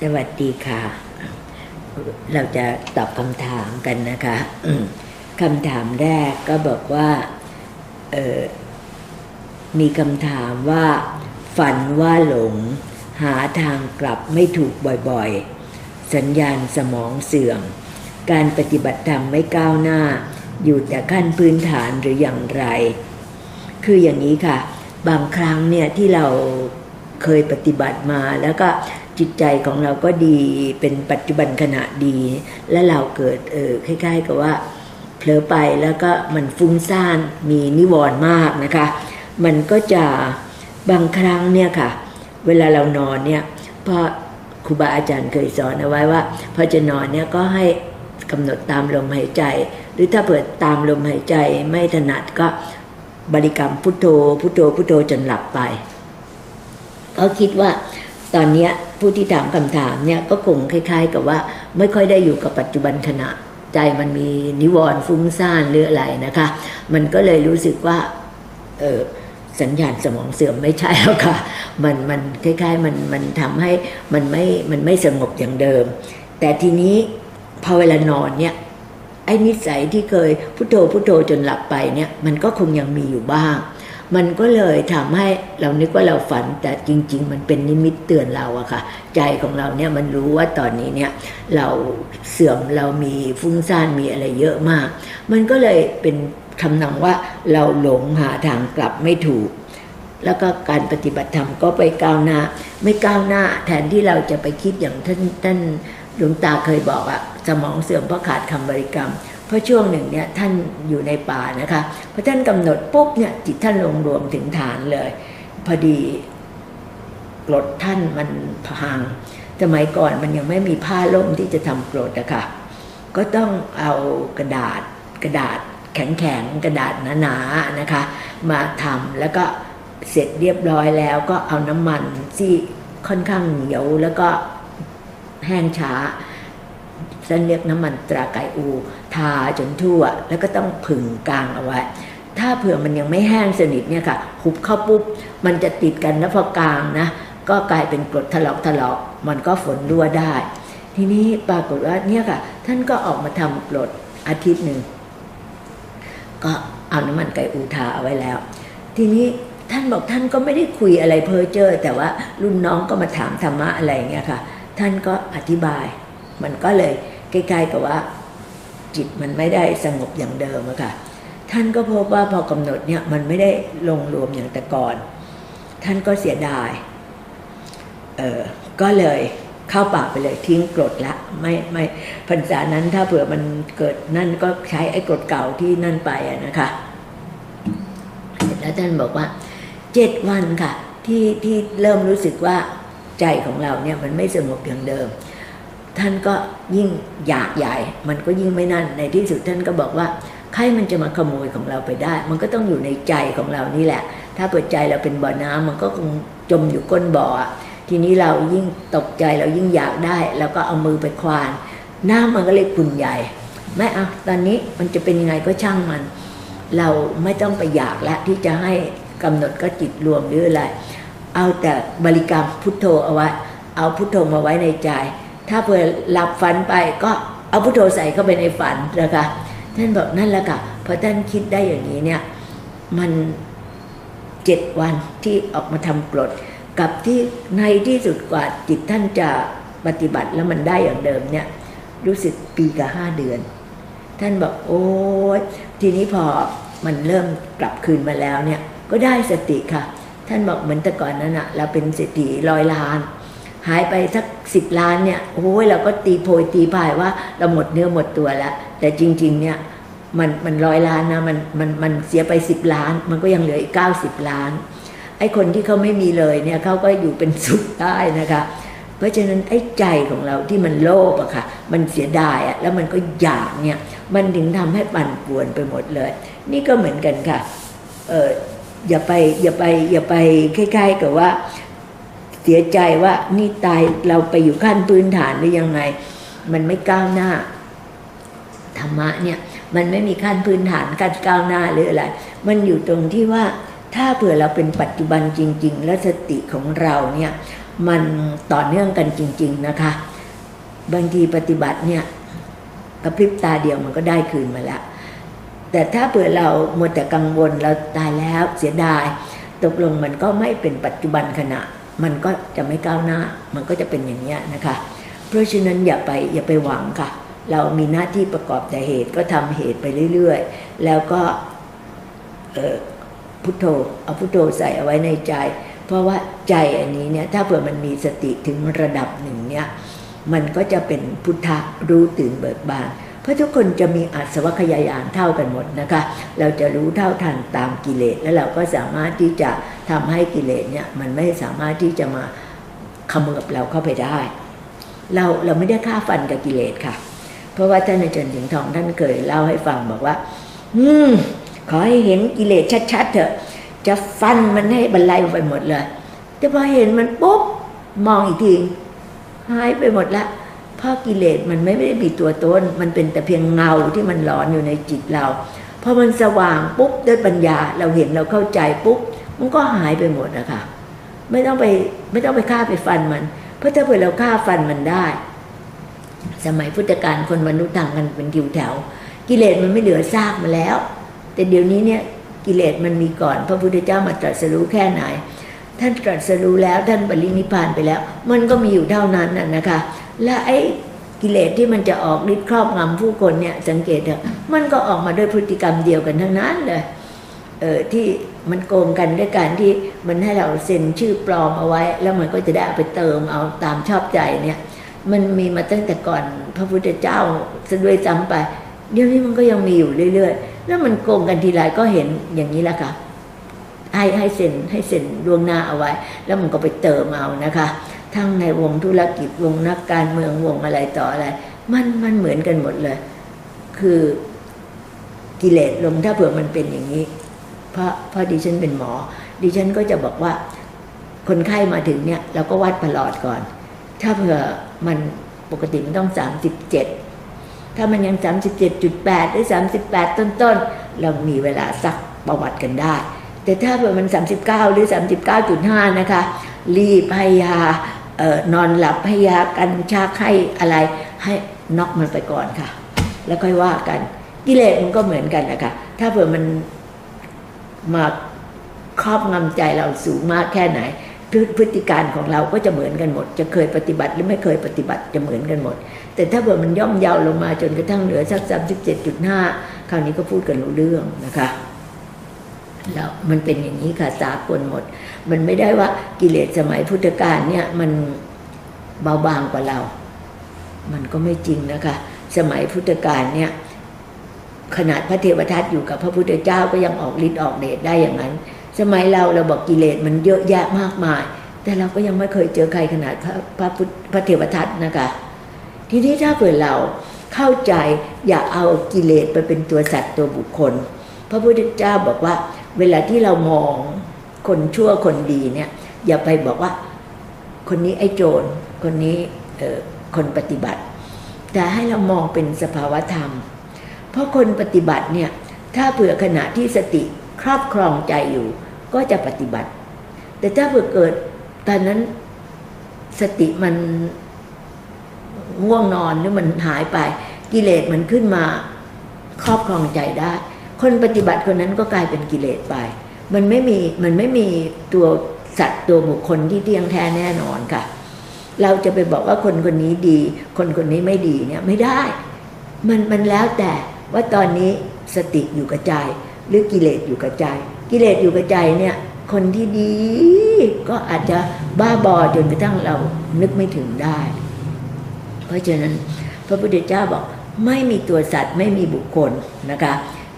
สวัสดีค่ะ เราจะตอบคำถามกันนะคะคำถามแรกก็บอกว่าเออมีคำถามว่า ฝันว่าหลง หาทางกลับไม่ถูกบ่อยๆ สัญญาณสมองเสื่อม การปฏิบัติธรรมไม่ก้าวหน้า อยู่แต่ขั้นพื้นฐานหรืออย่างไร คืออย่างนี้ค่ะ บางครั้งเนี่ยที่เราเคยปฏิบัติมาแล้วก็ จิตใจของเราก็ดีเป็นปัจจุบันขณะดี และเราเกิดเออคล้ายๆ กับว่าเผลอไปแล้วก็มันฟุ้งซ่านมีนิวรณ์มากนะคะ มันก็จะบางครั้งเนี่ยค่ะ เวลาเรานอนเนี่ยพราะครูบาอาจารย์เคยสอนเอาไว้ว่าพอจะนอนเนี่ยก็ให้กำหนดตามลมหายใจ หรือถ้าเปิดตามลมหายใจไม่ถนัดก็บริกรรมพุทโธพุทโธพุทโธจนหลับไป ก็คิดว่าตอนเนี้ย ผู้ที่ถามคำถามเนี่ยก็คงคล้าย ๆ กับว่าไม่ค่อยได้อยู่กับปัจจุบันขณะใจมันมีนิวรณ์ฟุ้งซ่านหรืออะไรนะคะ มันก็เลยรู้สึกว่าเออสัญญาณสมองเสื่อมไม่ใช่แล้วค่ะ มันมันคล้ายๆมันมันทำให้มันไม่มันไม่สงบอย่างเดิม แต่ทีนี้พอเวลานอนเนี่ยไอ้นิสัยที่เคยพุโทโธพุโทโธจนหลับไปเนี่ยมันก็คงยังมีอยู่บ้าง มันก็เลยทำให้เรานึกว่าเราฝันแต่จริง ๆ มันเป็นนิมิตเตือนเราอะค่ะ ใจของเราเนี่ยมันรู้ว่าตอนนี้เนี่ยเราเสื่อมเรามีฟุ้งซ่านมีอะไรเยอะมาก มันก็เลยเป็นทำนองว่าเราหลงหาทางกลับไม่ถูก แล้วก็การปฏิบัติธรรมก็ไปก้าวหน้า ไม่ก้าวหน้า แทนที่เราจะไปคิดอย่างท่านท่านหลวงตาเคยบอกอะสมองเสื่อมเพราะขาดคำบริกรรม เพราะช่วงหนึ่งเนี่ยท่านอยู่ในป่านะคะพอท่านกำหนดปุ๊บเนี่ยจิตท่านลงรวมถึงฐานเลย พอดีกรดท่านมันพังสมัยก่อนมันยังไม่มีผ้าล่มที่จะทำกรดอะค่ะก็ต้องเอากระดาษกระดาษแข็งๆกระดาษหนาๆนะคะ มาทำแล้วก็เสร็จเรียบร้อยแล้วก็เอาน้ำมันที่ค่อนข้างเหนียวแล้วก็แห้งช้า ฉันเรียกน้ำมันตราไก่อู ทาจนทั่ว แล้วก็ต้องผึ่งกลางเอาไว้ ถ้าเผื่อมันยังไม่แห้งสนิทเนี่ยค่ะหุบเข้าปุ๊บ มันจะติดกันแล้วพอกลางนะ ก็กลายเป็นกรดถลอกถลอกมันก็ฝนรั่วได้ ทีนี้ปรากฏว่าเนี่ยค่ะ ท่านก็ออกมาทำกรดอาทิตย์หนึ่งก็เอาน้ำมันไก่อูทาเอาไว้แล้ว ทีนี้ท่านบอกท่านก็ไม่ได้คุยอะไรเพ้อเจ้อแต่ว่ารุ่นน้องก็มาถามธรรมะอะไรเงี้ยค่ะ ท่านก็อธิบาย มันก็เลย ใกล้ๆกับว่า จิตมันไม่ได้สงบอย่างเดิมอะค่ะ ท่านก็พบว่าพอกำหนดเนี่ยมันไม่ได้ลงรวมอย่างแต่ก่อน ท่านก็เสียดายเออก็เลยเข้าป่าไปเลยทิ้งกรดละ ไม่ไม่พรรษานั้นถ้าเผื่อมันเกิดนั่นก็ใช้ไอ้กรดเก่าที่นั่นไปอะนะคะเสร็จแล้วท่านบอกว่าเจ็ดวันค่ะ ที่ที่เริ่มรู้สึกว่าใจของเราเนี่ยมันไม่สงบอย่างเดิม ท่านก็ยิ่งอยากใหญ่ มันก็ยิ่งไม่นั่น ในที่สุดท่านก็บอกว่าใครมันจะมาขโมยของเราไปได้ มันก็ต้องอยู่ในใจของเรานี่แหละ ถ้าเปิดใจเราเป็นบ่อน้ำมันก็คงจมอยู่ก้นบ่อ ทีนี้เรายิ่งตกใจเรายิ่งอยากได้ แล้วก็เอามือไปควาน น้ำมันก็เลยขุ่นใหญ่ ไม่เอาตอนนี้มันจะเป็นยังไงก็ช่างมัน เราไม่ต้องไปอยากแล้วที่จะให้กำหนดก็จิตรวมหรืออะไร เอาแต่บริกรรมพุทโธเอาไว้ เอาพุทโธมาไว้ในใจ ถ้าเผื่อหลับฝันไปก็เอาพุทโธใส่เข้าไปในฝันนะคะท่านบอกนั่นแหละค่ะพอท่านคิดได้อย่างนี้เนี่ยมันเจ็ดวันที่ออกมาทำกรดกับที่ในที่สุดกว่าจิตท่านจะปฏิบัติแล้วมันได้อย่างเดิมเนี่ยรู้สึกปีกับห้าเดือน ท่านบอกโอ้ยทีนี้พอมันเริ่มกลับคืนมาแล้วเนี่ยก็ได้สติค่ะ ท่านบอกเหมือนแต่ก่อนนั้นอะเราเป็นเศรษฐีร้อยล้าน หายไปสักสิบล้านเนี่ยโอ้ยเราก็ตีโพยตีพายว่าเราหมดเนื้อหมดตัวแล้ว แต่จริง ๆ เนี่ยมันมันร้อยล้านนะมันมันมันเสียไปสิบล้าน มันก็ยังเหลืออีกเก้าสิบล้าน ไอ้คนที่เขาไม่มีเลยเนี่ยเขาก็อยู่เป็นสุขได้นะคะ เพราะฉะนั้นไอ้ใจของเราที่มันโลภอะค่ะ มันเสียดายอะแล้วมันก็อยากเนี่ยมันถึงทำให้ปั่นป่วนไปหมดเลย นี่ก็เหมือนกันค่ะเอออย่าไปอย่าไปอย่าไปคล้ายๆกับว่า เสียใจว่านี่ตายเราไปอยู่ขั้นพื้นฐานหรือยังไง มันไม่ก้าวหน้าธรรมะเนี่ยมันไม่มีขั้นพื้นฐานขั้นก้าวหน้าหรืออะไร มันอยู่ตรงที่ว่าถ้าเผื่อเราเป็นปัจจุบันจริง ๆ และสติของเราเนี่ยมันต่อเนื่องกันจริง ๆนะคะ บางทีปฏิบัติเนี่ยกระพริบตาเดียวมันก็ได้คืนมาแล้วแต่ถ้าเผื่อเราหมัวแต่กังวลเราตายแล้วเสียดาย ตกลงมันก็ไม่เป็นปัจจุบันขณะ มันก็จะไม่ก้าวหน้า มันก็จะเป็นอย่างนี้นะคะ เพราะฉะนั้นอย่าไปอย่าไปหวังค่ะ เรามีหน้าที่ประกอบแต่เหตุก็ทำเหตุไปเรื่อยๆ แล้วก็พุทโธเอาพุทโธใส่เอาไว้ในใจ เพราะว่าใจอันนี้เนี่ยถ้าเผื่อมันมีสติถึงระดับหนึ่งเนี่ยมันก็จะเป็นพุทธะรู้ตื่นเบิกบานเพราะทุกคนจะมีอาสวัคยายานเท่ากันหมดนะคะ เราจะรู้เท่าทันตามกิเลสแล้วเราก็สามารถที่จะ ทำให้กิเลสเนี่ยมันไม่สามารถที่จะมาเขมือบเราเข้าไปได้ เราเราไม่ได้ฆ่าฟันกับกิเลสค่ะ เพราะว่าท่านอาจารย์สิงห์ทองท่านเคยเล่าให้ฟังบอกว่า อืมขอให้เห็นกิเลสชัดๆเถอะ จะฟันมันให้บรรลัยไปหมดเลย แต่พอเห็นมันปุ๊บมองอีกทีหายไปหมดละเพราะกิเลสมันไม่ได้มีตัวตน มันเป็นแต่เพียงเงาที่มันหลอนอยู่ในจิตเราพอมันสว่างปุ๊บด้วยปัญญาเราเห็นเราเข้าใจปุ๊บ มันก็หายไปหมดนะคะไม่ต้องไปไม่ต้องไปฆ่าไปฟันมัน เพราะถ้าเผื่อเราฆ่าฟันมันได้ สมัยพุทธกาลคนมนุษย์ต่างกันเป็นทิวแถว กิเลสมันไม่เหลือซากมาแล้ว แต่เดี๋ยวนี้เนี่ยกิเลสมันมีก่อน พระพุทธเจ้ามาตรัสรู้แค่ไหน ท่านตรัสรู้แล้วท่านปรินิพพานไปแล้ว มันก็มีอยู่เท่านั้นน่ะนะคะ และไอ้กิเลสที่มันจะออกฤทธิ์ครอบงำผู้คนเนี่ยสังเกตเถอะมันก็ออกมาด้วยพฤติกรรมเดียวกันทั้งนั้นเลย ที่มันโกงกันด้วยการที่มันให้เราเซ็นชื่อปลอมเอาไว้ แล้วมันก็จะได้เอาไปเติมเอาตามชอบใจเนี่ยมันมีมาตั้งแต่ก่อนพระพุทธเจ้าซะด้วยซ้ำไป เดี๋ยวนี้มันก็ยังมีอยู่เรื่อยๆ แล้วมันโกงกันทีไรก็เห็นอย่างนี้แหละค่ะให้ให้เซ็นให้เซ็นล่วงหน้าเอาไว้ แล้วมันก็ไปเติมเอานะคะ ทั้งในวงธุรกิจวงนักการเมืองวงอะไรต่ออะไร มันมันเหมือนกันหมดเลย คือกิเลสลงถ้าเผื่อมันเป็นอย่างนี้ ราะเพราะดิฉันเป็นหมอ ดิฉันก็จะบอกว่าคนไข้มาถึงเนี่ยเราก็วัดประหลอดก่อน ถ้าเผื่อมันปกติมันต้องสามสิบเจ็ดถ้ามันยัง 37.8 หรือ 38 ต้นๆ เรามีเวลาซักประวัติกันได้ แต่ถ้าเผื่อมัน 39 หรือ 39.5 นะคะ รีบให้ยาออนอนหลับให้ยากันชักให้อะไรให้น็อกมันไปก่อนค่ะ แล้วค่อยว่ากันกิเลสมันก็เหมือนกันนะคะถ้าเผื่อมัน มาครอบงำใจเราสูงมากแค่ไหนพฤติการของเราก็จะเหมือนกันหมด จะเคยปฏิบัติหรือไม่เคยปฏิบัติจะเหมือนกันหมด แต่ถ้าเผื่อมันย่อมเยาวลงมาจนกระทั่งเหลือสักสามสิบเจ็ดจุดห้าคราวนี้ก็พูดกันรู้เรื่องนะคะแล้วมันเป็นอย่างนี้ค่ะสากลหมด มันไม่ได้ว่ากิเลสสมัยพุทธกาลเนี่ยมันเบาบางกว่าเรา มันก็ไม่จริงนะคะ สมัยพุทธกาลเนี่ย ขนาดพระเทวทัตอยู่กับพระพุทธเจ้าก็ยังออกฤทธิ์ออกเดชได้อย่างนั้น สมัยเราเราบอกกิเลสมันเยอะแยะมากมาย แต่เราก็ยังไม่เคยเจอใครขนาดพระพระพุทธพระเทวทัตนะคะ ทีนี้ถ้าเผื่อเราเข้าใจอย่าเอากิเลสไปเป็นตัวสัตว์ตัวบุคคล พระพุทธเจ้าบอกว่า เวลาที่เรามองคนชั่วคนดีเนี่ยอย่าไปบอกว่า คนนี้ไอ้โจรคนนี้คนปฏิบัติ แต่ให้เรามองเป็นสภาวธรรม ราะคนปฏิบัติเนี่ยถ้าเผื่อขณะที่สติครอบครองใจอยู่ ก็จะปฏิบัติ แต่ถ้าเผื่อเกิดตอนนั้นสติมันง่วงนอนหรือมันหายไป กิเลสมันขึ้นมาครอบครองใจได้ คนปฏิบัติคนนั้นก็กลายเป็นกิเลสไป มันไม่มีมันไม่มีตัวสัตว์ตัวบุคคลที่เที่ยงแท้แน่นอนค่ะ เราจะไปบอกว่าคนคนนี้ดี คนคนนี้ไม่ดีเนี่ยไม่ได้ มันมันแล้วแต่ ว่าตอนนี้สติอยู่กับใจหรือกิเลสอยู่กับใจ กิเลสอยู่กับใจเนี่ยคนที่ดีก็อาจจะบ้าบอจนกระทั่งเรานึกไม่ถึงได้ เพราะฉะนั้นพระพุทธเจ้าบอกไม่มีตัวสัตว์ไม่มีบุคคลนะคะ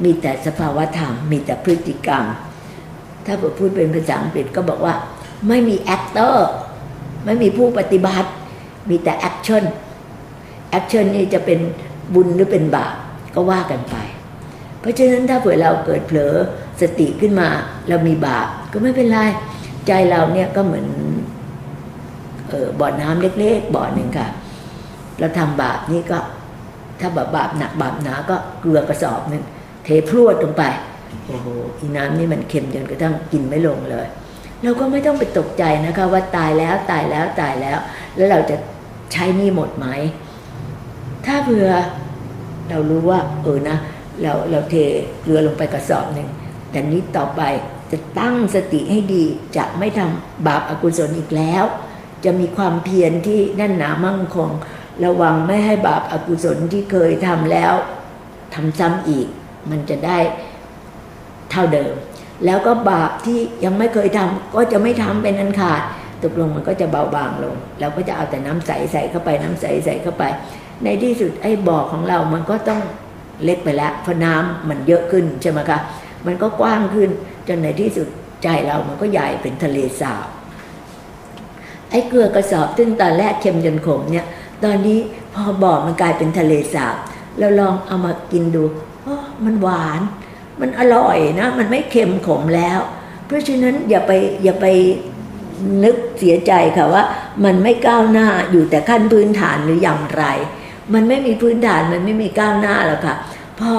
มีแต่สภาวธรรม มีแต่พฤติกรรม ถ้าพูดเป็นภาษาอังกฤษก็บอกว่า ไม่มีแอคเตอร์ไม่มีผู้ปฏิบัติ มีแต่แอคชั่นแอคชั่นนี่จะเป็นบุญหรือเป็นบาป ก็ว่ากันไป เพราะฉะนั้นถ้าเผื่อเราเกิดเผลอสติขึ้นมา เรามีบาปก็ไม่เป็นไร ใจเราเนี่ยก็เหมือนเออบ่อน้ำเล็กๆบ่อหนึ่งค่ะ เราทำบาปนี่ก็ ถ้าแบบบาปหนักบาปหนาก็เกลือกระสอบหนึงเทพรวดลงไปโอ้โหอีน้ำนี่มันเค็มจนกระทั่งกินไม่ลงเลย เราก็ไม่ต้องไปตกใจนะคะว่าตายแล้วตายแล้วตายแล้ว แล้วเราจะใช้นี่หมดไหม ถ้าเผื่อ เรารู้ว่า เออนะ เราเราเทเกลือลงไปกระสอบหนึ่งแต่นี้ต่อไปจะตั้งสติให้ดีจะไม่ทำบาปอากุศลอีกแล้ว จะมีความเพียรที่แน่นหนามั่งคง ระวังไม่ให้บาปอากุศลที่เคยทำแล้วทำซ้ำอีก มันจะได้เท่าเดิม แล้วก็บาปที่ยังไม่เคยทำก็จะไม่ทำเป็นอันขาดตกลงมันก็จะเบาบางลง เราก็จะเอาแต่น้ำใสใส่เข้าไปน้ำใสใส่เข้าไป ในที่สุดไอ้บ่อของเรามันก็ต้องเล็กไปแล้วเพราะน้ำมันเยอะขึ้นใช่ไหมคะมันก็กว้างขึ้นจนในที่สุดใจเรามันก็ใหญ่เป็นทะเลสาบไอ้เกลือกระสอบซึ่งตอนแรกเค็มจนขมเนี่ย ตอนนี้พอบ่อมันกลายเป็นทะเลสาบเราลองเอามากินดูโอ้มันหวาน มันอร่อยนะ มันไม่เค็มขมแล้ว เพราะฉะนั้นอย่าไปอย่าไปนึกเสียใจค่ะว่า มันไม่ก้าวหน้าอยู่แต่ขั้นพื้นฐานหรืออย่างไร มันไม่มีพื้นฐานมันไม่มีก้าวหน้าหรอกค่ะ พอ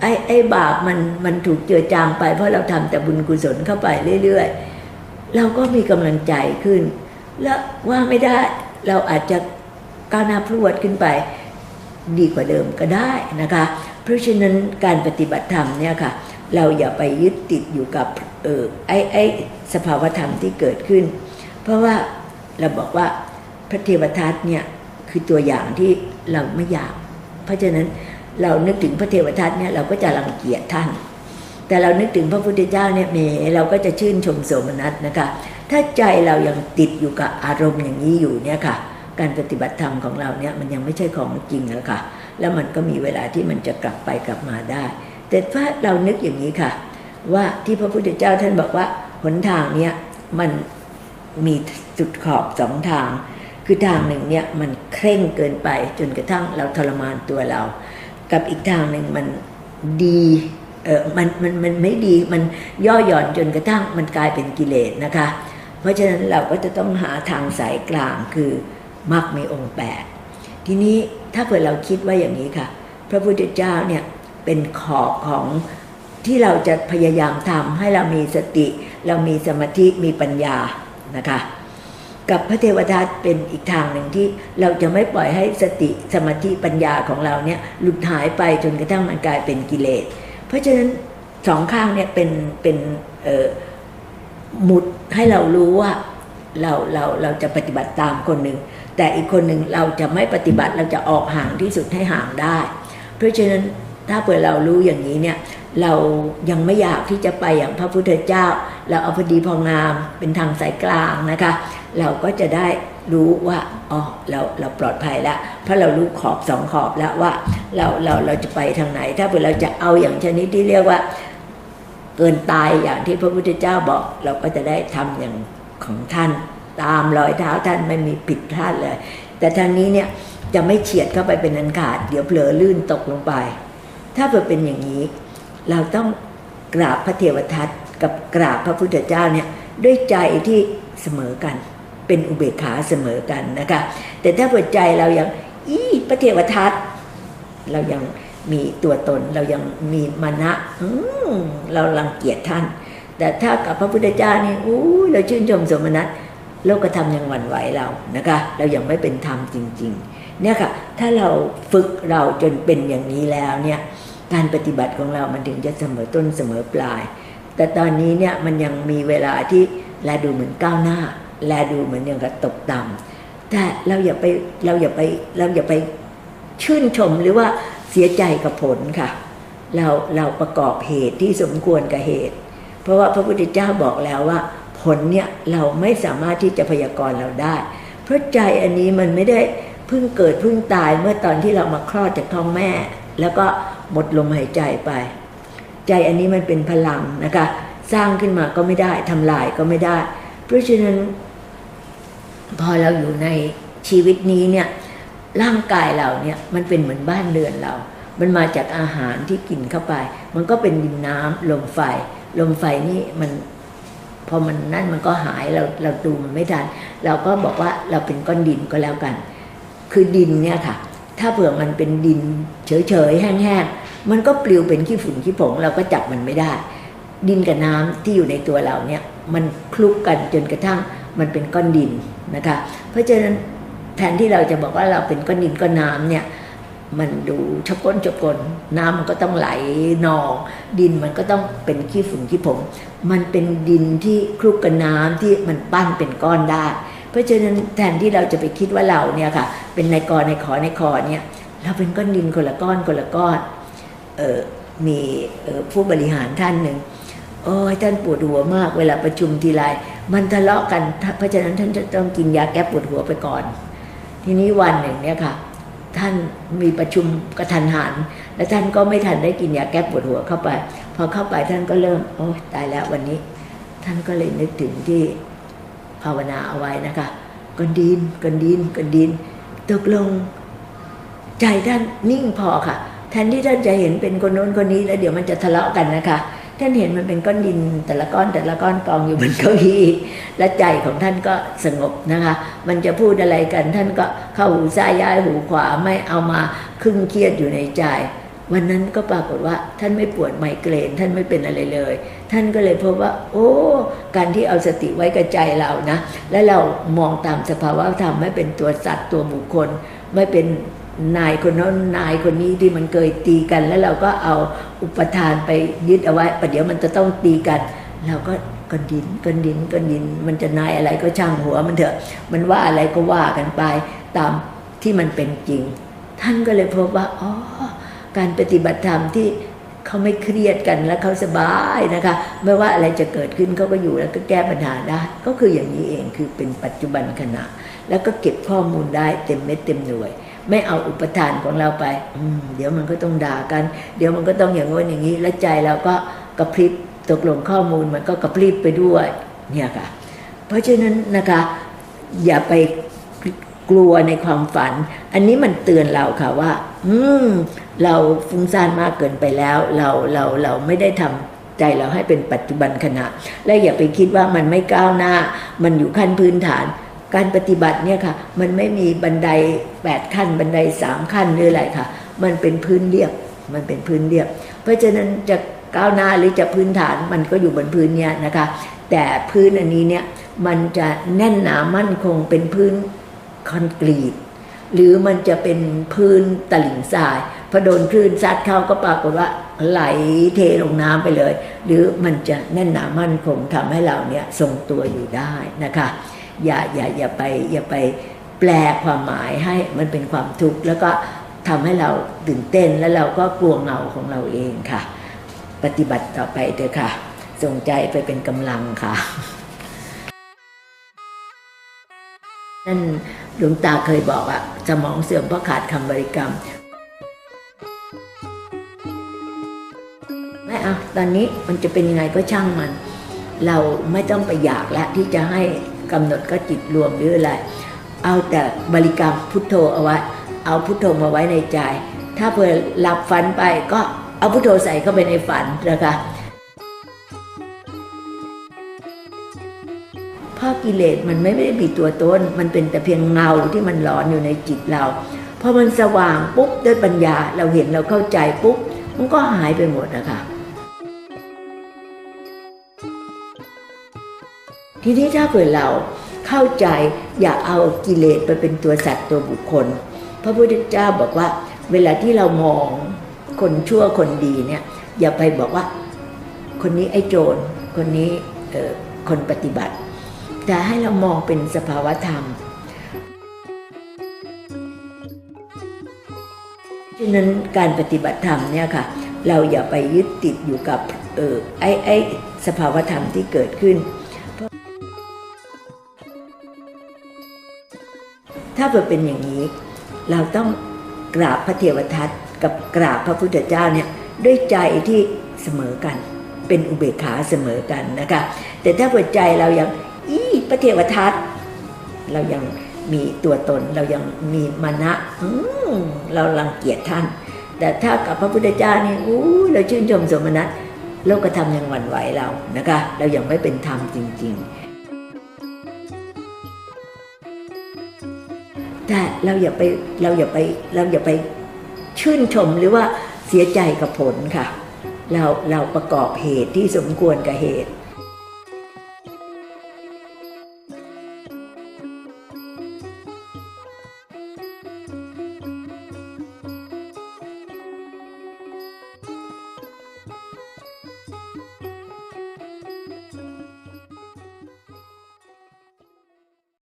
ไอ้ไอ้บาปมันมันถูกเจือจางไป เพราะเราทำแต่บุญกุศลเข้าไปเรื่อยๆ เราก็มีกำลังใจขึ้น แล้วว่าไม่ได้เราอาจจะก้าวหน้าพรวดขึ้นไป ดีกว่าเดิมก็ได้นะคะ เพราะฉะนั้นการปฏิบัติธรรมเนี่ยค่ะ เราอย่าไปยึดติดอยู่กับเออไอ้ไอ้สภาวธรรมที่เกิดขึ้น เพราะว่าเราบอกว่าพระเทวทัตเนี่ย คือตัวอย่างที่เราไม่อยาก เพราะฉะนั้นเรานึกถึงพระเทวทัตเนี่ยเราก็จะรังเกียจท่าน แต่เรานึกถึงพระพุทธเจ้าเนี่ยเมเราก็จะชื่นชมโสมนัสนะคะ ถ้าใจเรายังติดอยู่กับอารมณ์อย่างนี้อยู่เนี่ยค่ะ การปฏิบัติธรรมของเราเนี่ยมันยังไม่ใช่ของจริงแล้วค่ะ แล้วมันก็มีเวลาที่มันจะกลับไปกลับมาได้ แต่ถ้าเรานึกอย่างนี้ค่ะ ว่าที่พระพุทธเจ้าท่านบอกว่าหนทางเนี่ยมันมีจุดขอบสองทาง คือทางหนึ่งเนี่ยมันเคร่งเกินไปจนกระทั่งเราทรมานตัวเรา กับอีกทางหนึ่งมันดีเออมันมันมันไม่ดีมันย่อหย่อนจนกระทั่งมันกลายเป็นกิเลสนะคะ เพราะฉะนั้นเราก็จะต้องหาทางสายกลางคือมรรคมีองค์แปดทีนี้ถ้าเผื่อเราคิดว่าอย่างนี้ค่ะ พระพุทธเจ้าเนี่ยเป็นขอบของที่เราจะพยายามทำให้เรามีสติ เรามีสมาธิมีปัญญานะคะ กับพระเทวทัตเป็นอีกทางหนึ่งที่เราจะไม่ปล่อยให้สติสมาธิปัญญาของเราเนี่ยหลุดหายไปจนกระทั่งมันกลายเป็นกิเลส เพราะฉะนั้นสองข้างเนี่ยเป็นเป็นหมุดให้เรารู้ว่าเราเราเราจะปฏิบัติตามคนหนึ่ง แต่อีกคนหนึ่งเราจะไม่ปฏิบัติเราจะออกห่างที่สุดให้ห่างได้ เพราะฉะนั้นถ้าเผื่อเรารู้อย่างนี้เนี่ยเรายังไม่อยากที่จะไปอย่างพระพุทธเจ้า เราเอาพอดีพองามเป็นทางสายกลางนะคะ เราก็จะได้รู้ว่าอ๋อเราเราปลอดภัยแล้วเพราะเรารู้ขอบสองขอบแล้วว่าเราเราเราจะไปทางไหน ถ้าเผื่อเราจะเอาอย่างชนิดที่เรียกว่าเกินตายอย่างที่พระพุทธเจ้าบอกเราก็จะได้ทำอย่างของท่าน ตามรอยเท้าท่านไม่มีผิดพลาดเลย แต่ทางนี้เนี่ยจะไม่เฉียดเข้าไปเป็นอันขาด เดี๋ยวเผลอลื่นตกลงไป ถ้าเผื่อเป็นอย่างนี้ เราต้องกราบพระเทวทัตกับกราบพระพุทธเจ้าเนี่ยด้วยใจที่เสมอกัน เป็นอุเบกขาเสมอกันนะคะ แต่ถ้าเผื่อใจเรายังอีพระเทวทัตเรายังมีตัวตนเรายังมีมานะอืเรารังเกียจท่าน แต่ถ้ากับพระพุทธเจ้านี่อู้เราชื่นชมสมนัตโลกธรรมยังหวั่นไหวเรานะคะ เรายังไม่เป็นธรรมจริง ๆ เนี่ยค่ะ ถ้าเราฝึกเราจนเป็นอย่างนี้แล้วเนี่ยการปฏิบัติของเรามันถึงจะเสมอต้นเสมอปลาย แต่ตอนนี้เนี่ยมันยังมีเวลาที่แลดูเหมือนก้าวหน้า แลดูเหมือนอย่างกับตกต่ำแต่เราอย่าไปเราอย่าไปเราอย่าไปชื่นชมหรือว่าเสียใจกับผลค่ะ เราเราประกอบเหตุที่สมควรกับเหตุ เพราะว่าพระพุทธเจ้าบอกแล้วว่า ผลเนี่ยเราไม่สามารถที่จะพยากรณ์เราได้ เพราะใจอันนี้มันไม่ได้เพิ่งเกิดเพิ่งตายเมื่อตอนที่เรามาคลอดจากท้องแม่ แล้วก็หมดลมหายใจไป ใจอันนี้มันเป็นพลังนะคะ สร้างขึ้นมาก็ไม่ได้ทำลายก็ไม่ได้ เพราะฉะนั้น พอเราอยู่ในชีวิตนี้เนี่ยร่างกายเราเนี่ยมันเป็นเหมือนบ้านเรือนเรา มันมาจากอาหารที่กินเข้าไป มันก็เป็นดินน้ำลมไฟ ลมไฟนี่มันพอมันนั่นมันก็หายเราเราดูมันไม่ทันเราก็บอกว่าเราเป็นก้อนดินก็แล้วกัน คือดินเนี่ยค่ะ ถ้าเผื่อมันเป็นดินเฉยๆแห้งๆมันก็ปลิวเป็นขี้ฝุ่นขี้ผงเราก็จับมันไม่ได้ ดินกับน้ำที่อยู่ในตัวเราเนี่ยมันคลุกกันจนกระทั่ง มันเป็นก้อนดินนะคะ เพราะฉะนั้นแทนที่เราจะบอกว่าเราเป็นก้อนดินก้อนน้ำเนี่ยมันดูชะก้นชะกนน้ำมันก็ต้องไหลนอง ดินมันก็ต้องเป็นขี้ฝุ่นขี้ผงมันเป็นดินที่คลุกกับน้ำที่มันปั้นเป็นก้อนได้ เพราะฉะนั้นแทนที่เราจะไปคิดว่าเราเนี่ยค่ะ เป็นในกรในขอในคอเนี่ยเราเป็นก้อนดินคนละก้อนคนละก้อนออมีเอ่อผู้บริหารท่านหนึ่ง โอ้ยท่านปวดหัวมากเวลาประชุมทีไรมันทะเลาะกัน เพราะฉะนั้นท่านจะต้องกินยาแก้ปวดหัวไปก่อน ทีนี้วันหนึ่งเนี่ยค่ะ ท่านมีประชุมกระทันหัน และท่านก็ไม่ทันได้กินยาแก้ปวดหัวเข้าไป พอเข้าไปท่านก็เริ่ม โอ้ยตายแล้ววันนี้ ท่านก็เลยนึกถึงที่ภาวนาเอาไว้นะคะกันดินกันดินกันดินตกลง ใจท่านนิ่งพอค่ะ แทนที่ท่านจะเห็นเป็นคนโน้นคนนี้แล้วเดี๋ยวมันจะทะเลาะกันนะคะ ท่านเห็นมันเป็นก้อนดิน แต่ละก้อนแต่ละก้อนกองอยู่บนเก้าอี้และใจของท่านก็สงบนะคะ มันจะพูดอะไรกัน ท่านก็เข้าหูซ้ายย้ายหูขวาไม่เอามาครึ่งเครียดอยู่ในใจ วันนั้นก็ปรากฏว่าท่านไม่ปวดไมเกรนท่านไม่เป็นอะไรเลย ท่านก็เลยพบว่า โอ้ การที่เอาสติไว้กับใจเรานะ และเรามองตามสภาวะธรรมไม่เป็นตัวสัตว์ตัวบุคคลไม่เป็น นายคนโน้นนายคนนี้ที่มันเคยตีกันแล้วเราก็เอาอุปทานไปยึดเอาไว้ประเดี๋ยวมันจะต้องตีกัน เราก็ก้อนดินก้อนดินก้อนดิน มันจะนายอะไรก็ช่างหัวมันเถอะ มันว่าอะไรก็ว่ากันไปตามที่มันเป็นจริง ท่านก็เลยพบว่าอ๋อการปฏิบัติธรรมที่เขาไม่เครียดกันแล้วเขาสบายนะคะ ไม่ว่าอะไรจะเกิดขึ้นเขาก็อยู่แล้วก็แก้ปัญหาได้ ก็คืออย่างนี้เองคือเป็นปัจจุบันขณะ แล้วก็เก็บข้อมูลได้เต็มเม็ดเต็มหน่วย ไม่เอาอุปทานของเราไป อืเดี๋ยวมันก็ต้องด่ากัน เดี๋ยวมันก็ต้องอย่างโน้นอย่างนี้ แล้วใจเราก็กระพริบตกลงข้อมูลมันก็กระพริบไปด้วยเนี่ยค่ะ เพราะฉะนั้นนะคะ อย่าไปกลัวในความฝัน อันนี้มันเตือนเราค่ะว่า อืม เราฟุ้งซ่านมากเกินไปแล้ว เราเราเราไม่ได้ทำใจเราให้เป็นปัจจุบันขณะ และอย่าไปคิดว่ามันไม่ก้าวหน้า มันอยู่ขั้นพื้นฐาน การปฏิบัติเนี่ยค่ะ มันไม่มีบันไดแปดขั้น บันไดสามขั้นหรืออะไรค่ะ มันเป็นพื้นเรียบมันเป็นพื้นเรียบ เพราะฉะนั้นจะก้าวหน้าหรือจะพื้นฐานมันก็อยู่บนพื้นเนี่ยนะคะ แต่พื้นอันนี้เนี่ยมันจะแน่นหนามั่นคงเป็นพื้นคอนกรีต หรือมันจะเป็นพื้นตลิ่งทรายพอโดนคลื่นซัดเข้าก็ปรากฏว่าไหลเทลงน้ำไปเลย หรือมันจะแน่นหนามั่นคงทำให้เราเนี่ยทรงตัวอยู่ได้นะคะ อย่าอย่าอย่าไปอย่าไปแปลความหมายให้มันเป็นความทุกข์แล้วก็ทำให้เราตื่นเต้นแล้วเราก็กลัวเงาของเราเองค่ะ ปฏิบัติต่อไปเถอะค่ะส่งใจไปเป็นกำลังค่ะนั่นหลวงตาเคยบอกอะสมองเสื่อมเพราะขาดคำบริกรรมไม่เอาตอนนี้มันจะเป็นยังไงก็ช่างมัน เราไม่ต้องไปอยากแล้วที่จะให้ กำหนดก็จิตรวมหรืออะไร เอาแต่บริกรรมพุทโธเอาไว้ เอาพุทโธมาไว้ในใจ ถ้าเผื่อหลับฝันไปก็เอาพุทโธใส่เข้าไปในฝันนะคะพราะกิเลสมันไม่ได้มีตัวตน มันเป็นแต่เพียงเงาที่มันหลอนอยู่ในจิตเราพอมันสว่างปุ๊บด้วยปัญญาเราเห็นเราเข้าใจปุ๊บมันก็หายไปหมดนะคะ ทีนี้ถ้าเผื่อเราเข้าใจอย่าเอากิเลสไปเป็นตัวสัตว์ตัวบุคคล พระพุทธเจ้าบอกว่า เวลาที่เรามองคนชั่วคนดีเนี่ยอย่าไปบอกว่า คนนี้ไอ้โจรคนนี้คนปฏิบัติ แต่ให้เรามองเป็นสภาวธรรมฉะนั้นการปฏิบัติธรรมเนี่ยค่ะเราอย่าไปยึดติดอยู่กับออไอ้ไอ้สภาวธรรมที่เกิดขึ้น ถ้าเป็นอย่างนี้ เราต้องกราบพระเทวทัตกับกราบพระพุทธเจ้าเนี่ยด้วยใจที่เสมอกัน เป็นอุเบกขาเสมอกันนะคะแต่ถ้าเปิดใจเรายังอีพระเทวทัตเรายังมีตัวตนเรายังมีมานะอืเรารังเกียจท่าน แต่ถ้ากับพระพุทธเจ้านี่อู้เราชื่นชมสมนัตโลกธรรมยังหวั่นไหวเรานะคะ เรายังไม่เป็นธรรมจริง ๆ แต่เราอย่าไปเราอย่าไปเราอย่าไปชื่นชมหรือว่าเสียใจกับผลค่ะ เราเราประกอบเหตุที่สมควรกับเหตุ